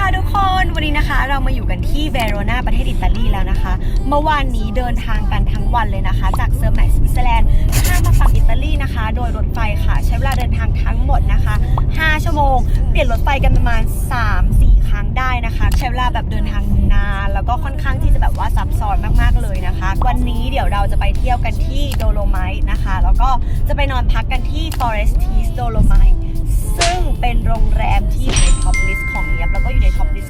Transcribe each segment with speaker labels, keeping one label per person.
Speaker 1: ค่ะทุกคนวันนี้นะคะ เรามาอยู่กันที่เวโรนาประเทศอิตาลีแล้วนะคะ เมื่อวานนี้เดินทางกันทั้งวันเลยนะคะ จากเซอร์ไมกสวิตเซอร์แลนด์ข้ามมาฝั่งอิตาลีนะคะ โดยรถไฟค่ะ ใช้เวลาเดินทางทั้งหมดนะคะ 5 ชั่วโมง เปลี่ยนรถไฟกันประมาณ 3-4 ครั้งได้นะคะ ใช้เวลาแบบเดินทางนานแล้วก็ค่อนข้างที่จะแบบว่าซับซ้อนมากๆเลยนะคะ วันนี้เดี๋ยวเราจะไปเที่ยวกันที่โดโลไมต์นะคะ แล้วก็จะไปนอนพักกันที่ Forestis Dolomite ซึ่งเป็นโรงแรมที่อยู่ในท็อปลิสต์ของเนีย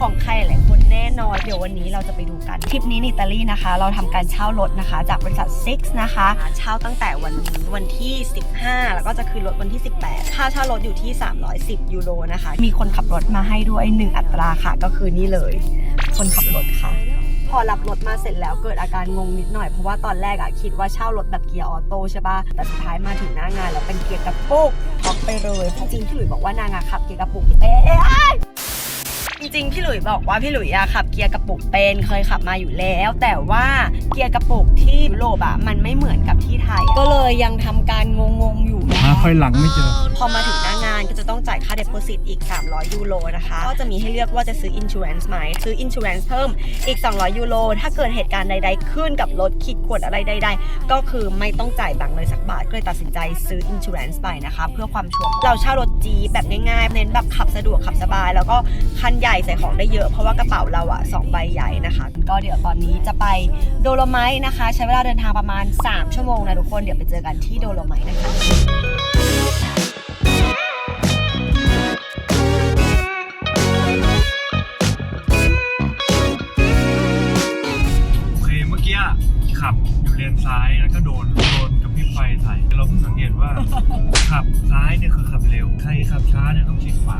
Speaker 1: ของใครหลายคนแน่นอน เดี๋ยววันนี้เราจะไปดูกันทริปนี้ในอิตาลีนะคะ เราทำการเช่ารถนะคะ จากบริษัท Six นะคะ เช่าตั้งแต่วันนี้วันที่ 15 แล้วก็จะคืนรถวันที่ 18 ค่าเช่ารถอยู่ที่ 310 ยูโรนะคะ มีคนขับรถมาให้ด้วย 1 อัตราค่ะ ก็คือนี่เลย คนขับรถค่ะพอรับรถมาเสร็จแล้วเกิดอาการงงนิดหน่อย เพราะว่าตอนแรกอะคิดว่าเช่ารถแบบเกียร์ออโต้ใช่ปะแต่สุดท้ายมาถึงหน้างานแล้วเป็นเกียร์กระปุกท็อกไปเลย จริงๆพี่หลุยบอกว่านางอะขับเกียร์กระปุกเอ๊ะจริง พี่หลุยบอกว่าพี่หลุยอะขับเกียร์กระปุกเป็นเคยขับมาอยู่แล้ว แต่ว่าเกียร์กระปุกที่ยุโรปอะมันไม่เหมือนกับที่ไทยอะก็เลยยังทำการงงๆอยู่นะ
Speaker 2: หาไฟหลังไม่เจอ
Speaker 1: พอมาถึงหน้างานก็จะต้องจ่ายค่า deposit อีก 300 ยูโรนะคะ ก็จะมีให้เลือกว่าจะซื้อ insurance ไหม ซื้อ insurance เพิ่มอีก 200 ยูโร ถ้าเกิดเหตุการณ์ใด ๆ ขึ้นกับรถขีดข่วนอะไรใด ๆ ก็คือไม่ต้องจ่ายตังค์เลยสักบาท ก็เลยตัดสินใจซื้อ insurance ไปนะคะ เพื่อความชัวร์ เราเช่ารถจีปแบบง่ายๆ เน้นแบบขับสะดวกขับสบาย แล้วก็คันใหญ่ใส่ของได้เยอะ เพราะว่ากระเป๋าเราอะสองใบใหญ่นะคะ ก็เดี๋ยวตอนนี้จะไปโดโลไมต์นะคะ ใช้เวลาเดินทางประมาณ 3 ชั่วโมงนะทุกคนเดี๋ยวไปเจอกันที่โดโลไมต์นะคะ
Speaker 2: โอเคเมื่อกี้ขับอยู่เลนซ้ายแล้วก็โดนโดนกระพริบไฟใส่เราเพิ่งสังเกตว่า ขับซ้ายเนี่ยคือขับเร็วใครขับช้าเนี่ยต้องชิดขวา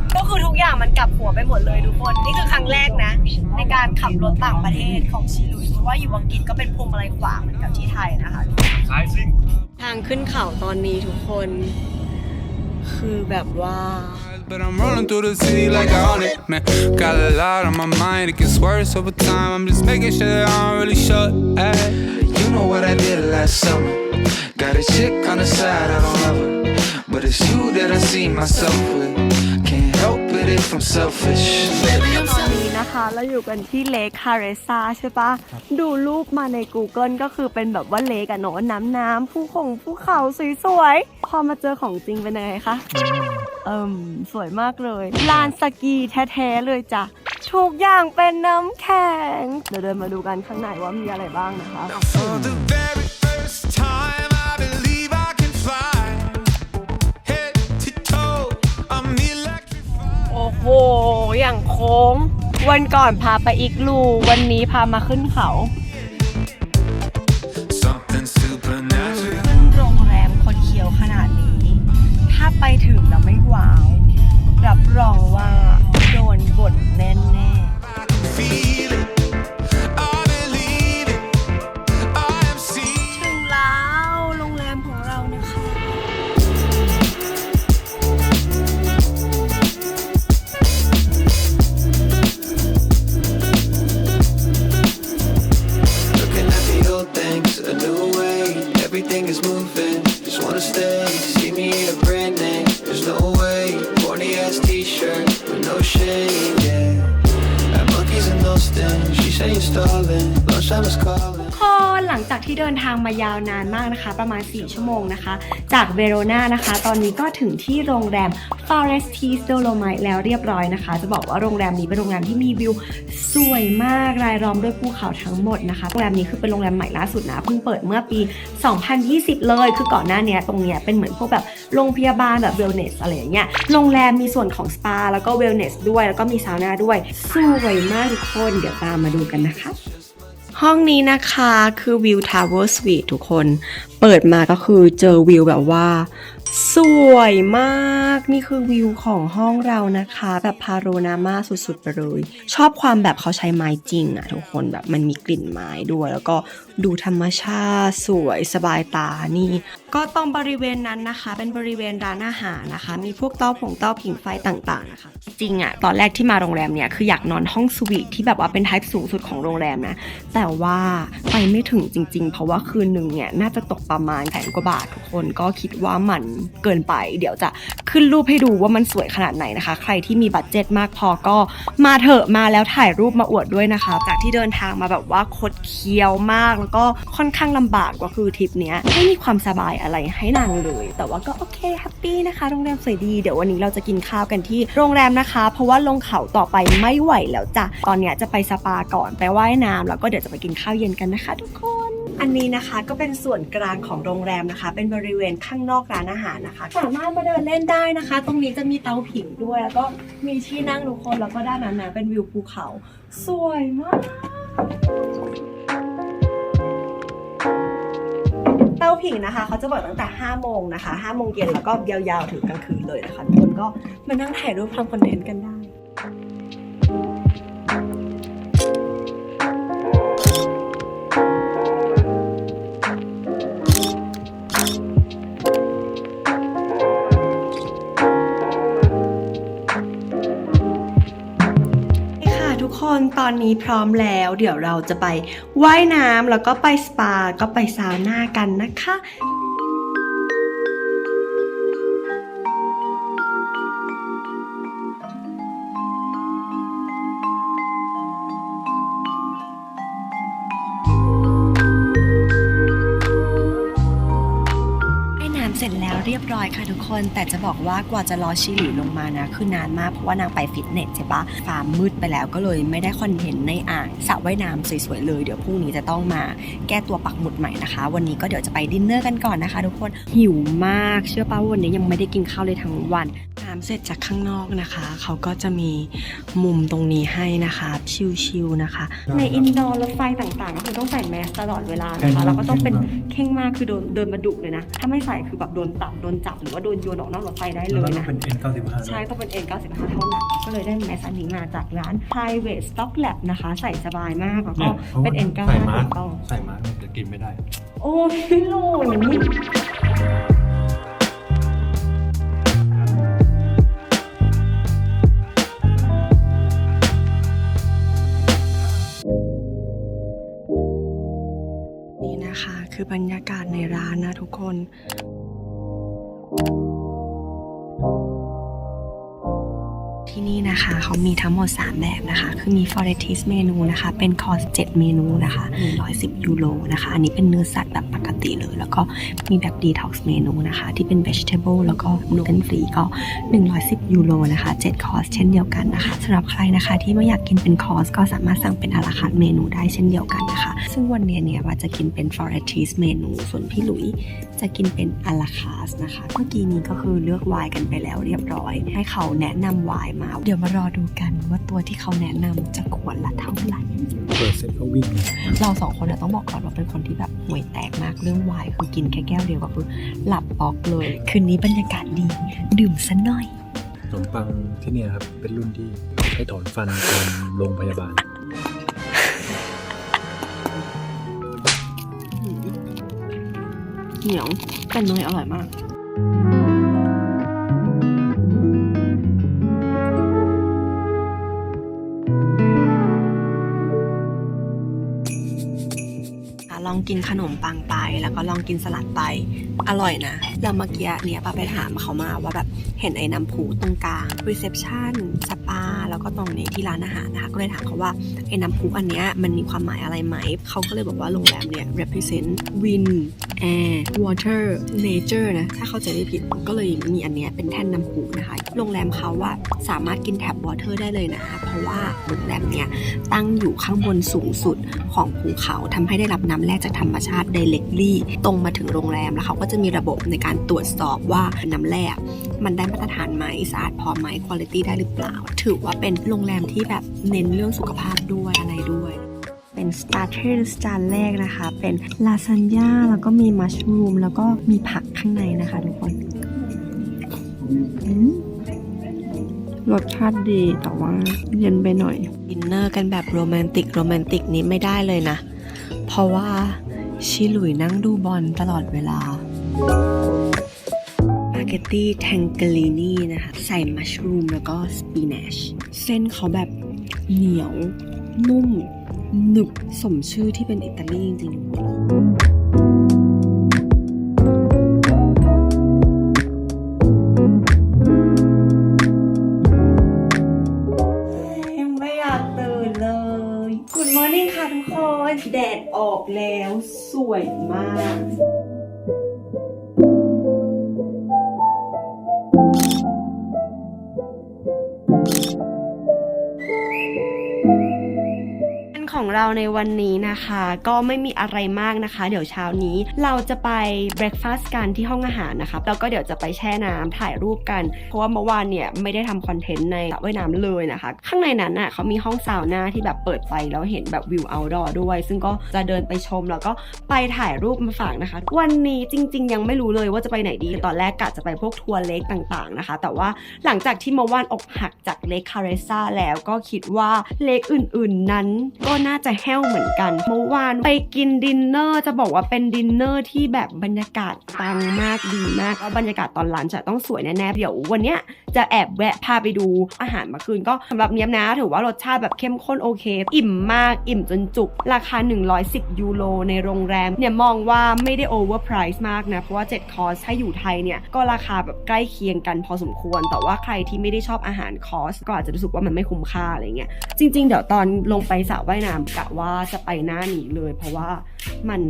Speaker 1: ก็คือทุกอย่างมันกลับหัวไปหมดเลยทุกคน นี่คือครั้งแรกนะ ในการขับรถต่างประเทศของชิลุยเพราะว่าอยู่อังกฤษก็เป็นพวงมาลัยขวาเหมือนกับที่ไทยนะคะ
Speaker 2: ขับซ้ายซิ่ง
Speaker 1: ทางขึ้นเขาตอนนี้ทุกคน คือแบบว่า
Speaker 3: But I'm rolling through the city like I own it, man. Got a lot on my mind, it gets worse over time. I'm just making sure that I don't really shut. Ay.
Speaker 4: You know what I did last summer. Got a chick on the side, I don't love her. But it's you that I see myself with. I'm selfish. Baby, I'm
Speaker 1: ตอนนี้นะคะเราอยู่กันที่เลคคาเรซาใช่ปะ ดูรูปมาใน Google ก็คือเป็นแบบว่าเลกอะเนาะน้ำน้ำผู้คงภูเขาสวยๆ พอมาเจอของจริงเป็นยังไงคะ เอิ่มสวยมากเลย ลานสกีแท้ๆเลยจ้ะ ทุกอย่างเป็นน้ำแข็ง เดี๋ยวเดินมาดูกันข้างในว่ามีอะไรบ้างนะคะ อย่างโค้ง วันก่อนพาไปอีกลู วันนี้พามาขึ้นเขา
Speaker 3: Something supernatural.
Speaker 1: ขึ้นโรงแรมคนเขียวขนาดนี้ ถ้าไปถึงแล้วไม่ว้าว รับรองว่าโดนบทแน่แน่
Speaker 3: I can feel
Speaker 1: นะคะ ประมาณ 4 ชั่วโมงนะคะ จากเวโรนานะคะ ตอนนี้ก็ถึงที่โรงแรม Forestis Dolomite แล้วเรียบร้อยนะคะ จะบอกว่าโรงแรมนี้เป็นโรงแรมที่มีวิวสวยมากรายล้อมด้วยภูเขาทั้งหมดนะคะ โรงแรมนี้คือเป็นโรงแรมใหม่ล่าสุดนะเพิ่งเปิดเมื่อปี 2020 เลย คือก่อนหน้านี้ตรงเนี้ยเป็นเหมือนพวกแบบโรงพยาบาลแบบ wellness อะไรอย่างเงี้ยโรงแรมมีส่วนของสปาแล้วก็ wellness ด้วยแล้วก็มีซาวน่าด้วยสวยมากทุกคนเดี๋ยวตามมาดูกันนะคะ ห้องนี้นะคะคือวิวทาวเวอร์สวีททุกคน เปิดมาก็คือเจอวิวแบบว่า สวยมากนี่คือวิวของห้องเรานะคะ แบบพาโรนามาสุดๆไปเลยชอบความแบบเขาใช้ไม้จริงอะทุกคนแบบมันมีกลิ่นไม้ด้วย แล้วก็ดูธรรมชาติสวยสบายตานี่ ก็ตรงบริเวณนั้นนะคะ เป็นบริเวณร้านอาหารนะคะ มีพวกเต้าผงเต้าผิงไฟต่างๆนะคะจริงอะตอนแรกที่มาโรงแรมเนี่ยคืออยากนอนห้องสวีทที่แบบว่าเป็นไทป์สูงสุดของโรงแรมนะแต่ว่าไปไม่ถึงจริง ๆ เพราะว่าคืนหนึ่งเนี่ยน่าจะตกประมาณแสนกว่าบาททุกคนก็คิดว่ามันเกินไป เดี๋ยวจะขึ้นรูปให้ดูว่ามันสวยขนาดไหนนะคะ ใครที่มีบัตเจ็ตมากพอก็มาเถอะมาแล้วถ่ายรูปมาอวดด้วยนะคะ จากที่เดินทางมาแบบว่าคดเคี้ยวมาก แล้วก็ค่อนข้างลำบากก็คือทริปเนี้ยไม่มีความสบายอะไรให้นางเลย แต่ว่าก็โอเคแฮปปี้นะคะโรงแรมสวยดี เดี๋ยววันนี้เราจะกินข้าวกันที่โรงแรมนะคะ เพราะว่าลงเขาต่อไปไม่ไหวแล้วจ้ะตอนเนี้ยจะไปสปาก่อนไปว่ายน้ำแล้วก็เดี๋ยวจะไปกินข้าวเย็นกันนะคะ ทุกคน อันนี้นะคะก็เป็นส่วนกลางของโรงแรมนะคะ เป็นบริเวณข้างนอกร้านอาหารนะคะ สามารถมาเดินเล่นได้นะคะ ตรงนี้จะมีเตาผิงด้วย แล้วก็มีที่นั่งทุกคนแล้วก็ด้านนั้นนะเป็นวิวภูเขา สวยมาก เตาผิงนะคะเขาจะเปิดตั้งแต่ 5 โมงนะคะ5โมงเย็นแล้วก็ยาวๆถึงกลางคืนเลยนะคะทุกคนก็มานั่งถ่ายรูปทำคอนเทนต์กันได้ คนตอนนี้พร้อมแล้ว เดี๋ยวเราจะไปว่ายน้ำแล้วก็ไปสปา ก็ไปซาวน่ากันนะคะายน้ำเสร็จแล้วเรียบร้อยค่ะทุกคน แต่จะบอกว่ากว่าจะรอชิลีลงมานะคือนานมากเพราะว่านางไปฟิตเนสใช่ปะฟาร์มมืดไปแล้วก็เลยไม่ได้คอนเทนต์ในอ่างสระว่ายน้ำสวยๆเลย เดี๋ยวพรุ่งนี้จะต้องมาแก้ตัวปักหมุดใหม่นะคะ วันนี้ก็เดี๋ยวจะไปดินเนอร์กันก่อนนะคะ ทุกคนหิวมากเชื่อป่าวันนี้ยังไม่ได้กินข้าวเลยทั้งวัน น้ำเสร็จจากข้างนอกนะคะ เขาก็จะมีมุมตรงนี้ให้นะคะ ชิลๆนะคะ ในอินดอร์รถไฟต่างๆก็คือต้องใส่แมสตลอดเวลานะคะแล้วก็ต้องเป็นเข่งมากคือโดนเดินมาดุเลยนะ ถ้าไม่ใส่คือแบบโดนตับโดนจับหรือว่าโดนโยนออกนอกรถไฟได้เลยนะ
Speaker 2: เป็น N95
Speaker 1: ใช่ต้องเป็น N95 เท่านั้นก็เลยได้แมสอันนี้มาจากร้าน Private Stock Lab นะคะ ใส่สบายมากแล้วก็เป็น N95
Speaker 2: ใส่มาร์
Speaker 1: ถู
Speaker 2: ก
Speaker 1: กต้อง
Speaker 2: ใส่มาร์กจะกินไม่ได้
Speaker 1: โอ้ยห คือบรรยากาศในร้านนะทุกคน ที่นี่นะคะเขามีทั้งหมด 3 แบบนะคะ คือมี f o r e t i s เมนูนะคะ เป็นคอร์ส7เมนูนะคะ 110 ยูโรนะคะ อันนี้เป็นเนื้อสัตว์แบบปกติเลย แล้วก็มีแบบ Detox เมนูนะคะ ที่เป็น Vegetable แล้วก็นูเ e นฟรีก็ 110 ยูโรนะคะ 7 คอร์สเช่นเดียวกันนะคะสำหรับใครนะคะที่ไม่อยากกินเป็นคอร์สก็สามารถสั่งเป็นอาราคาร์เมนูได้เช่นเดียวกันนะคะ ซึ่งวันนี้เนี่ยว่าจะกินเป็น f o r e t i s เมนู ส่วนพี่หลุยจะกินเป็นอาราคาสนะคะ เมื่อกี้นี้ก็คือเลือกไวน์กันไปแล้วเรียบร้อย ให้เขาแนะนำไวน์มาเดี๋ยวมารอดูกันว่าตัวที่เขาแนะนำจะขวดละเท่าไหร่
Speaker 2: เปิดเสร็จก็วิ่งเลย
Speaker 1: เราสองคนอะต้องบอกก่อนว่าเป็นคนที่แบบห่วยแตกมากเรื่องไวน์คือกินแค่แก้วเดียวก็คือหลับปอกเลย คืนนี้บรรยากาศดี ดื่มซะหน่อย
Speaker 2: ขนมปังที่เนี่ยครับ เป็นรุ่นที่ให้ถอนฟันตอนโรงพยาบาล
Speaker 1: เหนียวแต่เนยอร่อยมากอ่ องกินขนมปังไป แล้วก็ลองกินสลัดไป อร่อยนะ แล้วเมื่อกี้เนี่ยปาไปถามเขามาว่าแบบเห็นไอ้น้ำผูตรงกลางรีเซพชันสปา แล้วก็ตรงนี้ที่ร้านอาหารนะคะ ก็เลยถามเขาว่าไอ้น้ำผูอันเนี้ยมันมีความหมายอะไรไหม เขาก็เลยบอกว่าโรงแรมเนี่ย represent win air water nature นะ ถ้าเข้าใจไม่ผิดก็เลยมีอันเนี้ยเป็นแท่นน้ำผูนะคะ โรงแรมเขาว่าสามารถกินแท็บ water ได้เลยนะเพราะว่าโรงแรมเนี่ยตั้งอยู่ข้างบนสูงสุดของภูเขาทำให้ได้รับน้ำแร่จากธรรมชาติ directly ตรงมาถึงโรงแรมแล้วเขาก็จะมีระบบในการตรวจสอบว่าน้ำแร่มันได้มาตรฐานไหมสะอาดพอไหมคุณภาพได้หรือเปล่า ถือว่าเป็นโรงแรมที่แบบเน้นเรื่องสุขภาพด้วยอะไร เป็นสตาร์เทอร์จานแรกนะคะ เป็นลาซานญ่าแล้วก็มีมัชรูมแล้วก็มีผักข้างในนะคะทุกคน
Speaker 5: รสชาติดีแต่ว่าเย็นไปหน่อย
Speaker 1: ดินเนอร์กันแบบโรแมนติกโรแมนติกนี้ไม่ได้เลยนะ เพราะว่าชิลุยนั่งดูบอลตลอดเวลาปาเกตตี้แทงเกลินีนะคะ ใส่มัชรูมแล้วก็สปีนัชเส้นเขาแบบเหนียวนุ่ม หนึบสมชื่อที่เป็นอิตาลีจริงๆยังไม่อยากตื่นเลย Good morning ค่ะทุกคน แดดออกแล้วสวยมาก ราในวันนี้นะคะ ก็ไม่มีอะไรมากนะคะ เดี๋ยวเช้านี้เราจะไปเบรคฟาสต์กันที่ห้องอาหารนะคะแล้วก็เดี๋ยวจะไปแช่น้ำถ่ายรูปกัน เพราะว่าเมื่อวานเนี่ยไม่ได้ทำคอนเทนต์ในสระว่ายน้ำเลยนะคะ ข้างในนั้นน่ะเขามีห้องซาวน่าที่แบบเปิดไฟแล้วเห็นแบบวิวเอาท์ดอร์ด้วย ซึ่งก็จะเดินไปชมแล้วก็ไปถ่ายรูปมาฝากนะคะ วันนี้จริง ๆ ยังไม่รู้เลยว่าจะไปไหนดี ตอนแรกกะจะไปพวกทัวร์เล็กต่างๆนะคะ แต่ว่าหลังจากที่เมื่อวานอกหักจากเลคคาเรซ่าแล้วก็คิดว่าเลคอื่น ๆ นั้นก็น่าจะแห้วเหมือนกันเมื่อวานไปกินดินเนอร์จะบอกว่าเป็นดินเนอร์ที่แบบบรรยากาศปังมากดีมากแล้วบรรยากาศตอนร้านจะต้องสวยแน่ๆเดี๋ยววันเนี้ยจะแอบแวะพาไปดูอาหารเมื่อคืนก็สำหรับเนี้ยนะ ถือว่ารสชาติแบบเข้มข้นโอเค อิ่มมากอิ่มจนจุก ราคา 110 ยูโรในโรงแรมเนี่ยมองว่าไม่ได้โอเวอร์ไพรส์มากนะ เพราะว่า 7 คอร์สถ้าอยู่ไทยเนี่ยก็ราคาแบบใกล้เคียงกันพอสมควร แต่ว่าใครที่ไม่ได้ชอบอาหารคอร์สก็อาจจะรู้สึกว่ามันไม่คุ้มค่าอะไรเงี้ยจริง ๆ เดี๋ยวตอนลงไปสระว่ายน้ำกัะว่าจะไปหน้านี้เลย เพราะว่า มัน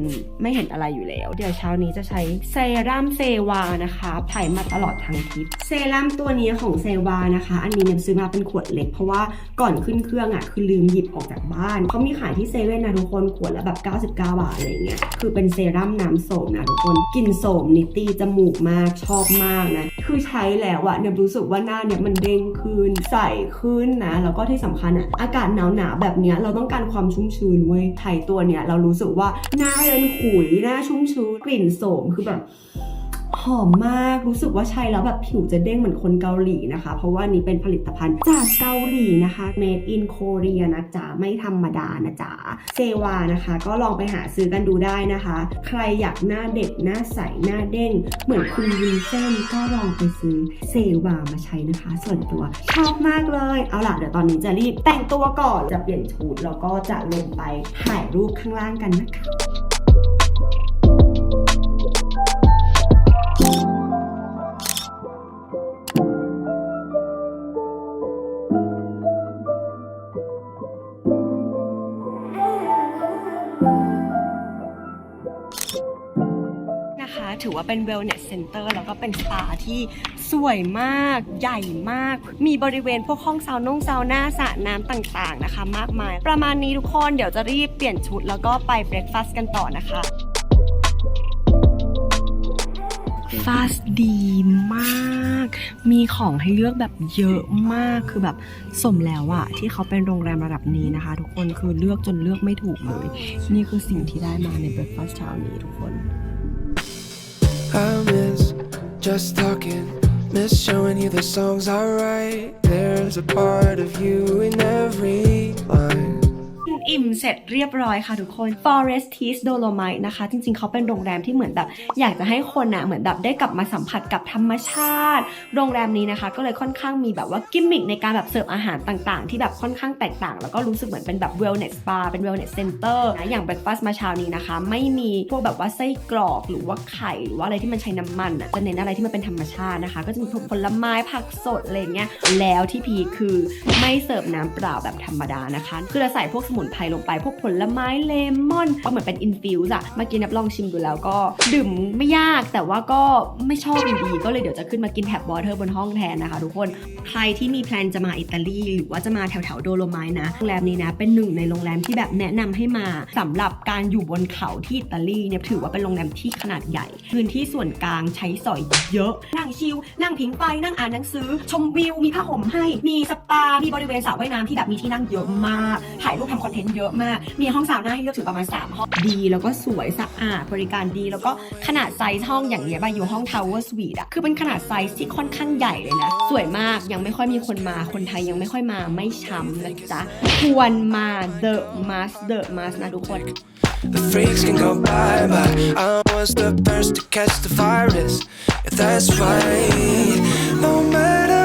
Speaker 1: ไม่เห็นอะไรอยู่แล้ว เดี๋ยวเช้านี้จะใช้เซรั่มเซวานะคะไผ่มาตลอดทั้งทริปเซรั่มตัวนี้ของเซวานะคะ อันนี้เนี่ยซื้อมาเป็นขวดเล็ก เพราะว่าก่อนขึ้นเครื่องอะคือลืมหยิบออกจากบ้านเขามีขายที่เซเว่นนะทุกคนขวดละแบบ 99 บาทอะไรเงี้ยคือเป็นเซรั่มน้ำโสมนะทุกคนกลิ่นโสมนิตตี้จมูกมากชอบมากนะคือใช้แล้วอะเนี่ยรู้สึกว่าหน้าเนี่ยมันเด้งขึ้นใสขึ้นนะแล้วก็ที่สำคัญอะอากาศหนาวหนาๆแบบเนี้ยเราต้องการความชุ่มชื้นเว้ยไทยตัวเนี้ยเรารู้สึกว่าหน้าเป็นขุยหน้าชุ่มชื้นกลิ่นโสมคือแบบ หอมมากรู้สึกว่าใช้แล้วแบบผิวจะเด้งเหมือนคนเกาหลีนะคะ เพราะว่านี้เป็นผลิตภัณฑ์จากเกาหลีนะคะ made in Korea นะจ๊ะ ไม่ธรรมดานะจ๊ะ เซวานะคะ ก็ลองไปหาซื้อกันดูได้นะคะ ใครอยากหน้าเด็กหน้าใส หน้าเด้ง เหมือนคุณวินเซนก็ลองไปซื้อเซวามาใช้นะคะ ส่วนตัวชอบมากเลย เอาล่ะ เดี๋ยวตอนนี้จะรีบแต่งตัวก่อนจะเปลี่ยนชุดแล้วก็จะลงไปถ่ายรูปข้างล่างกันนะคะ ว่าเป็น wellness center แล้วก็เป็นสปาที่สวยมากใหญ่มาก มีบริเวณพวกห้องซาวน่งซาวน่าสระน้ำต่างๆนะคะ มากมาย ประมาณนี้ทุกคนเดี๋ยวจะรีบเปลี่ยนชุดแล้วก็ไปเบรคฟาสต์กันต่อนะคะฟาสดีมาก มีของให้เลือกแบบเยอะมาก คือแบบสมแล้วอะที่เขาเป็นโรงแรมระดับนี้นะคะ ทุกคน คือเลือกจนเลือกไม่ถูกเลย นี่คือสิ่งที่ได้มาในเบรคฟาสต์เช้านี้ทุกคน
Speaker 4: I miss just talking, miss showing you the songs I write. There's a part of you in every
Speaker 1: เสร็จเรียบร้อยค่ะทุกคน Forest Teas Dolomite นะคะ จริงๆ เขาเป็นโรงแรมที่เหมือนแบบ อยากจะให้คนน่ะเหมือนแบบได้กลับมาสัมผัสกับธรรมชาติ โรงแรมนี้นะคะ ก็เลยค่อนข้างมีแบบว่ากิมมิคในการแบบเสิร์ฟอาหารต่างๆ ที่แบบค่อนข้างแตกต่าง แล้วก็รู้สึกเหมือนเป็นแบบ wellness bar เป็น wellness center นะอย่าง breakfast มาเช้านี้นะคะ ไม่มีพวกแบบว่าไส้กรอกหรือว่าไข่หรือว่าอะไรที่มันใช้น้ำมันอะจะเน้นอะไรที่มันเป็นธรรมชาตินะคะ ก็จะมีพวกผลไม้ผักสดอะไรเงี้ยแล้วที่พีคคือไม่เสิร์ฟน้ำเปล่าแบบธรรมดานะคะคือจะใส่พวกสมุนไพรลงไปพวกผลไม้เลมอนก็เหมือนเป็นอินฟิวส์อะเมื่อกี้นับลองชิมดูแล้วก็ดื่มไม่ยากแต่ว่าก็ไม่ชอบอยู่ดีก็เลยเดี๋ยวจะขึ้นมากินแท็บวอเตอร์บนห้องแทนนะคะทุกคนใครที่มีแพลนจะมาอิตาลีหรือว่าจะมาแถวแถวๆโดโลไมนะโรงแรมนี้นะเป็นหนึ่งในโรงแรมที่แบบแนะนำให้มาสำหรับการอยู่บนเขาที่อิตาลีเนี่ยถือว่าเป็นโรงแรมที่ขนาดใหญ่ พื้นที่ส่วนกลางใช้สอยเยอะ นั่งชิลนั่งผิงไฟนั่งอ่านหนังสือ ชมวิวมีผ้าห่มให้ มีสปา มีบริเวณสระว่ายน้ำที่แบบมีที่นั่งเยอะมาก ถ่ายรูปทำคอนเทนต์เยอะมาก มีห้องสาวหน้าให้เลือกถึงประมาณ 3 ห้องดี แล้วก็สวยสะอาดบริการดี แล้วก็ขนาดไซส์ห้องอย่างเงี้ยบาอยู่ห้อง Tower Suite อะคือเป็นขนาดไซส์ที่ค่อนข้างใหญ่เลยนะ สวยมากยังไม่ค่อยมีคนมาคนไทยยังไม่ค่อยมาไม่ช้ำนะจ๊ะควรมา The Must The Must นะทุกคน
Speaker 4: The freaks can go bye bye. I was the first to catch the virus. If that's right, no matter